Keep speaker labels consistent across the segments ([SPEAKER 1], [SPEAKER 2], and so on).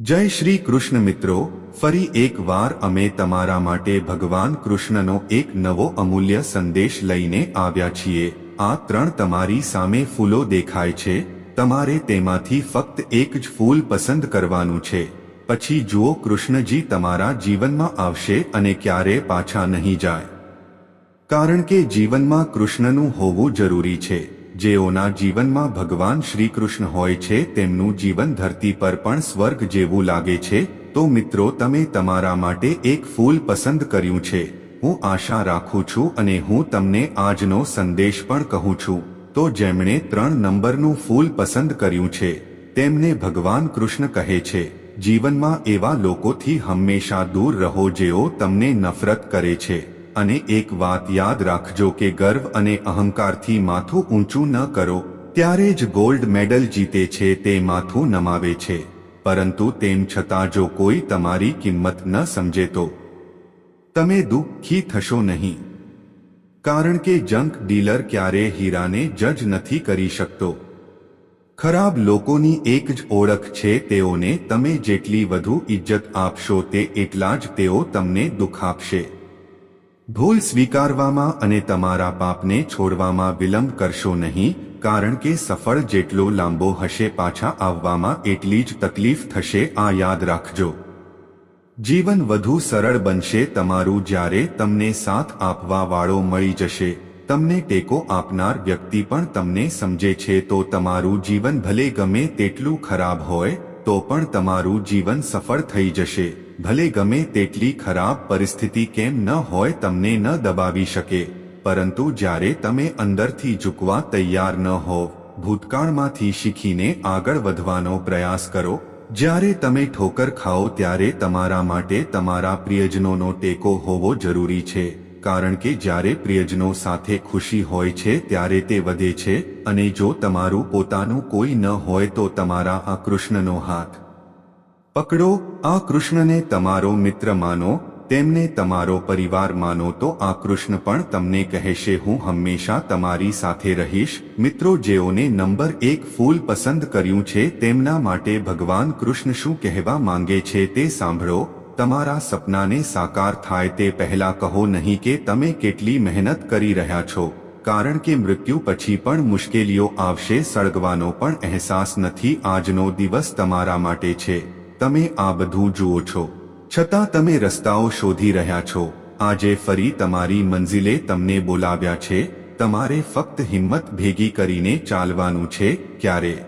[SPEAKER 1] જય શ્રી કૃષ્ણ મિત્રો, ફરી એકવાર અમે તમારા માટે ભગવાન કૃષ્ણનો એક નવો અમૂલ્ય સંદેશ લઈને આવ્યા છીએ. આ ત્રણ તમારી સામે ફૂલો દેખાય છે. તમારે તેમાંથી ફક્ત એક જ ફૂલ પસંદ કરવાનું છે. પછી જુઓ કૃષ્ણજી તમારા જીવનમાં આવશે અને ક્યારે પાછા નહીં જાય. કારણ કે જીવનમાં કૃષ્ણનું હોવું જરૂરી છે. જેઓના જીવનમાં ભગવાન શ્રી કૃષ્ણ હોય છે, તેમનું જીવન ધરતી પર પણ સ્વર્ગ જેવું લાગે છે. તો મિત્રો, તમે તમારા માટે એક ફૂલ પસંદ કર્યું છે. હું આશા રાખું છું અને હું તમને આજનો સંદેશ પણ કહું છું. તો જેમણે ત્રણ નંબરનું ફૂલ પસંદ કર્યું છે, તેમને ભગવાન કૃષ્ણ કહે છે, જીવનમાં એવા લોકોથી હંમેશા દૂર રહો જેઓ તમને નફરત કરે છે. અને એક વાત યાદ રાખજો કે ગર્વ અને અહંકારથી માથું ઊંચું ન કરો, ત્યારે જ ગોલ્ડ મેડલ જીતે છે તે માથું નમાવે છે. પરંતુ તેમ છતાં જો કોઈ તમારી કિંમત ન સમજે તો તમે દુઃખી થશો નહીં. કારણ કે જંક ડીલર ક્યારે હીરાને જજ નથી કરી શકતો. ખરાબ લોકોની એક જ ઓળખ છે તેઓને તમે જેટલી વધુ ઇજ્જત આપશો તે એટલા જ તેઓ તમને દુઃખ આપશે. ભૂલ સ્વીકારવામાં અને તમારા પાપને છોડવામાં વિલંબ કરશો નહીં, કારણ કે સફળ જેટલો લાંબો હશે પાછા આવવામાં એટલી જ તકલીફ થશે, આ યાદ રાખજો. જીવન વધુ સરળ બનશે તમારું જ્યારે તમને સાથ આપવા વાળો મળી જશે. તમને ટેકો આપનાર વ્યક્તિ પણ તમને સમજે છે, તો તમારું જીવન ભલે ગમે તેટલું ખરાબ હોય, તો પણ તમારું જીવન સફળ થઈ જશે. ભલે ગમે તેટલી ખરાબ પરિસ્થિતિ કેમ ન હોય તમને ન દબાવી શકે, પરંતુ જ્યારે તમે અંદરથી ઝૂકવા તૈયાર ન હોવ, ભૂતકાળમાંથી શીખીને આગળ વધવાનો પ્રયાસ કરો. જ્યારે તમે ઠોકર ખાઓ ત્યારે તમારા માટે તમારા પ્રિયજનોનો ટેકો હોવો જરૂરી છે, કારણ કે જ્યારે પ્રિયજનો સાથે ખુશી હોય છે ત્યારે તે વધે છે, અને જો તમારું પોતાનું કોઈ ન હોય તો તમારા આ કૃષ્ણનો હાથ પકડો, આ કૃષ્ણને તમારો મિત્ર માનો, તેમને તમારો પરિવાર માનો તો આ કૃષ્ણ પણ તમને કહેશે, હું હંમેશા તમારી સાથે રહીશ, મિત્રો જેઓને નંબર એક ફૂલ પસંદ કર્યું છે, તેમના માટે ભગવાન કૃષ્ણ શું કહેવા માંગે છે તે સાંભળો, તમારા સપનાને સાકાર થાય તે પહેલા કહો નહીં કે તમે કેટલી મહેનત કરી રહ્યા છો, કારણ કે મૃત્યુ પછી પણ મુશ્કેલીઓ આવશે, સળગવાનો પણ અહેસાસ નથી, આજનો દિવસ તમારા માટે છે. તમે આ બધું જુઓ છો. છતાં તમે રસ્તાઓ શોધી રહ્યા છો. આજે ફરી તમારી મંઝિલે તમને બોલાવ્યા છે. તમારે ફક્ત હિંમત ભેગી કરીને ચાલવાનું છે ક્યારે?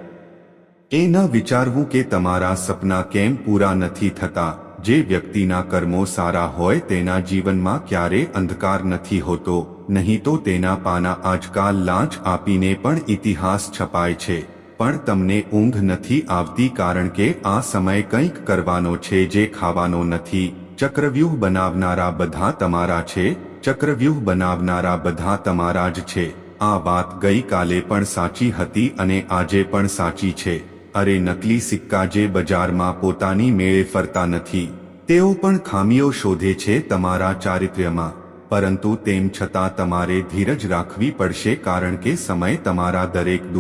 [SPEAKER 1] એ ન વિચારવું કે તમારા સપના કેમ પૂરા નથી થતા. જે વ્યક્તિના કર્મો સારા હોય તેના જીવનમાં ક્યારે અંધકાર નથી હોતો. નહીં તો તેના પાના આજકાલ લાંચ આપીને પણ ઇતિહાસ છપાય છે. પણ તમને ઊંઘ નથી આવતી કારણ કે આ સમય કંઈક કરવાનો છે જે ખાવાનો નથી. ચક્રવ્યૂહ બનાવનારા બધા તમારા છે. ચક્રવ્યૂહ બનાવનારા બધા તમારા જ છે. આ વાત ગઈકાલે પણ સાચી હતી અને આજે પણ સાચી છે. અરે નકલી સિક્કા જે બજારમાં પોતાની મેળે ફરતા નથી. તેઓ પણ ખામીઓ શોધે છે તમારા ચારિત્ર્યમાં. પરંતુ તેમ છતાં તમારે ધીરજ રાખવી પડશે કારણ કે સમય તમારા દરેક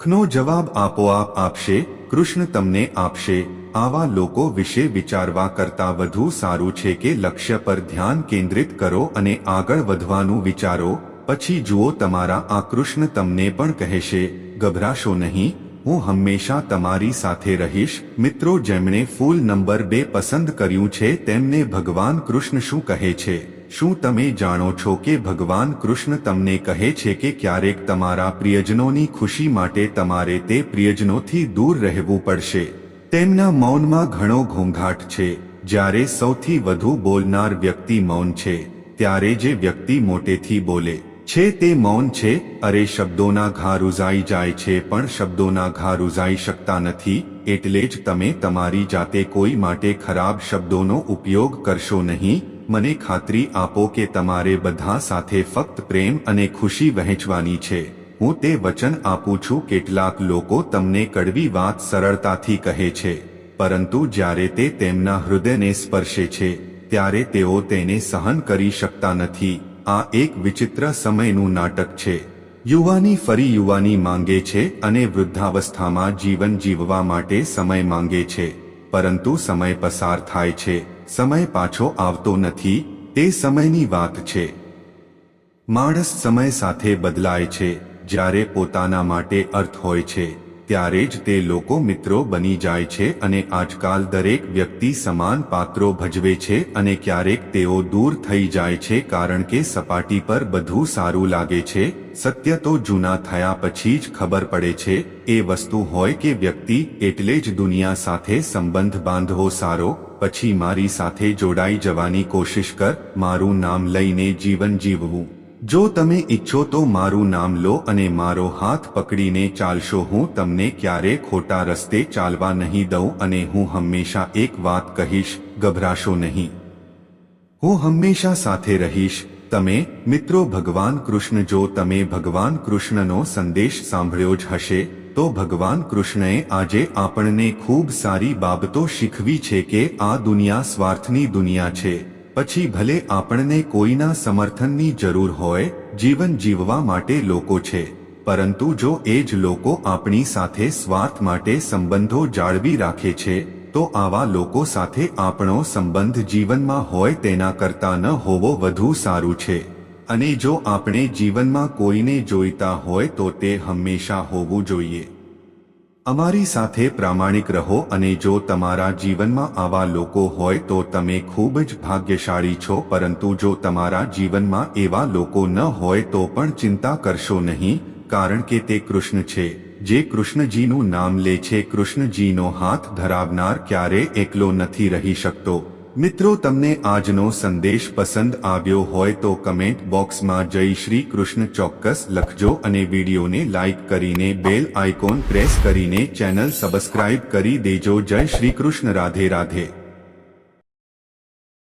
[SPEAKER 1] દુઃખનો જવાબ આપોઆપ આપશે, કૃષ્ણ તમને આપશે. આવા લોકો વિશે વિચારવા કરતા વધુ સારું છે કે લક્ષ્ય પર ધ્યાન કેન્દ્રિત કરો અને આગળ વધવાનું વિચારો. પછી જુઓ તમારા આ કૃષ્ણ તમને પણ કહેશે, ગભરાશો નહીં, હું હંમેશા તમારી સાથે રહીશ. મિત્રો, જેમણે ફૂલ નંબર બે પસંદ કર્યું છે તેમને ભગવાન કૃષ્ણ શું કહે છે? શું તમે જાણો છો કે ભગવાન કૃષ્ણ તમને કહે છે કે ક્યારેક તમારા પ્રિયજનોની ખુશી માટે તમારે તે પ્રિયજનોથી દૂર રહેવું પડશે? તેમના મૌનમાં ઘણો ઘોંઘાટ છે. જ્યારે સૌથી વધુ બોલનાર વ્યક્તિ મૌન છે, ત્યારે જે વ્યક્તિ મોટેથી બોલે છે તે મૌન છે. અરે, શબ્દોના ઘા રૂઝાઈ જાય છે, પણ શબ્દોના ઘા રૂઝાઈ શકતા નથી, એટલે જ તમે તમારી જાતે કોઈ માટે ખરાબ શબ્દોનો ઉપયોગ કરશો નહીં. મને ખાતરી આપો કે તમારે બધા સાથે ફક્ત પ્રેમ અને ખુશી વહેંચવાની છે. હું તે વચન આપું છું, કેટલાક લોકો તમને કડવી વાત સરળતાથી કહે છે, પરંતુ જ્યારે તે તેમના હૃદયને સ્પર્શે છે, ત્યારે તેઓ તેને સહન કરી શકતા નથી. આ એક વિચિત્ર સમયનું નાટક છે. યુવાની ફરી યુવાની માંગે છે અને વૃદ્ધાવસ્થામાં જીવન જીવવા માટે સમય માંગે છે, પરંતુ સમય પસાર થાય છે. સમય પાછો આવતો નથી, તે સમયની વાત છે. માણસ સમય સાથે બદલાય છે, જ્યારે પોતાના માટે અર્થ હોય છે. ત્યારે જ તે લોકો મિત્રો બની જાય છે અને આજકાલ દરેક વ્યક્તિ સમાન પાત્રો ભજવે છે અને ક્યારેક તેઓ દૂર થઈ જાય છે કારણ કે સપાટી પર બધું સારું લાગે છે. સત્ય તો જૂના થયા પછી જ ખબર પડે છે. એ વસ્તુ હોય કે વ્યક્તિ એટલે જ દુનિયા સાથે સંબંધ બાંધવો સારો. પછી મારી સાથે જોડાઈ જવાની કોશિશ કર. મારું નામ લઈને જીવન જીવવું. જો તમે ઈચ્છો તો મારું નામ લો અને મારો હાથ પકડીને ચાલશો. હું તમને ક્યારે ખોટા રસ્તે ચાલવા નહીં દઉં અને હું હંમેશા એક વાત કહીશ, ગભરાશો નહીં. હું હંમેશા સાથે રહીશ. તમે, મિત્રો, ભગવાન કૃષ્ણ, જો તમે ભગવાન કૃષ્ણનો સંદેશ સાંભળ્યો જ હશે, તો ભગવાન કૃષ્ણએ આજે આપણને ખૂબ સારી બાબતો શીખવી છે કે આ દુનિયા સ્વાર્થની દુનિયા છે. પછી ભલે આપણને કોઈના સમર્થનની જરૂર હોય, જીવન જીવવા માટે લોકો છે. પરંતુ જો એ જ લોકો આપણી સાથે સ્વાર્થ માટે સંબંધો જાળવી રાખે છે, તો આવા લોકો સાથે આપણો સંબંધ જીવનમાં હોય તેના કરતા ન હોવો વધુ સારું છે. અને જો આપણે જીવનમાં કોઈને જોઈતા હોય તો તે હંમેશા હોવું જોઈએ. અમારી સાથે પ્રામાણિક રહો અને જો તમારા જીવનમાં આવા લોકો હોય તો તમે ખૂબ જ ભાગ્યશાળી છો, પરંતુ જો તમારા જીવનમાં એવા લોકો ન હોય તો પણ ચિંતા કરશો નહીં, કારણ કે તે કૃષ્ણ છે. જે કૃષ્ણજીનું નામ લે છે, કૃષ્ણજીનો હાથ ધરાવનાર ક્યારે એકલો નથી રહી શકતો. મિત્રો, તમને આજનો સંદેશ પસંદ આવ્યો હોય તો કમેન્ટ બોક્સમાં જય શ્રી કૃષ્ણ ચોક્કસ લખજો અને વિડીયોને લાઇક કરીને બેલ આઇકોન પ્રેસ કરીને ચેનલ સબસ્ક્રાઇબ કરી દેજો. જય શ્રી કૃષ્ણ, રાધે રાધે.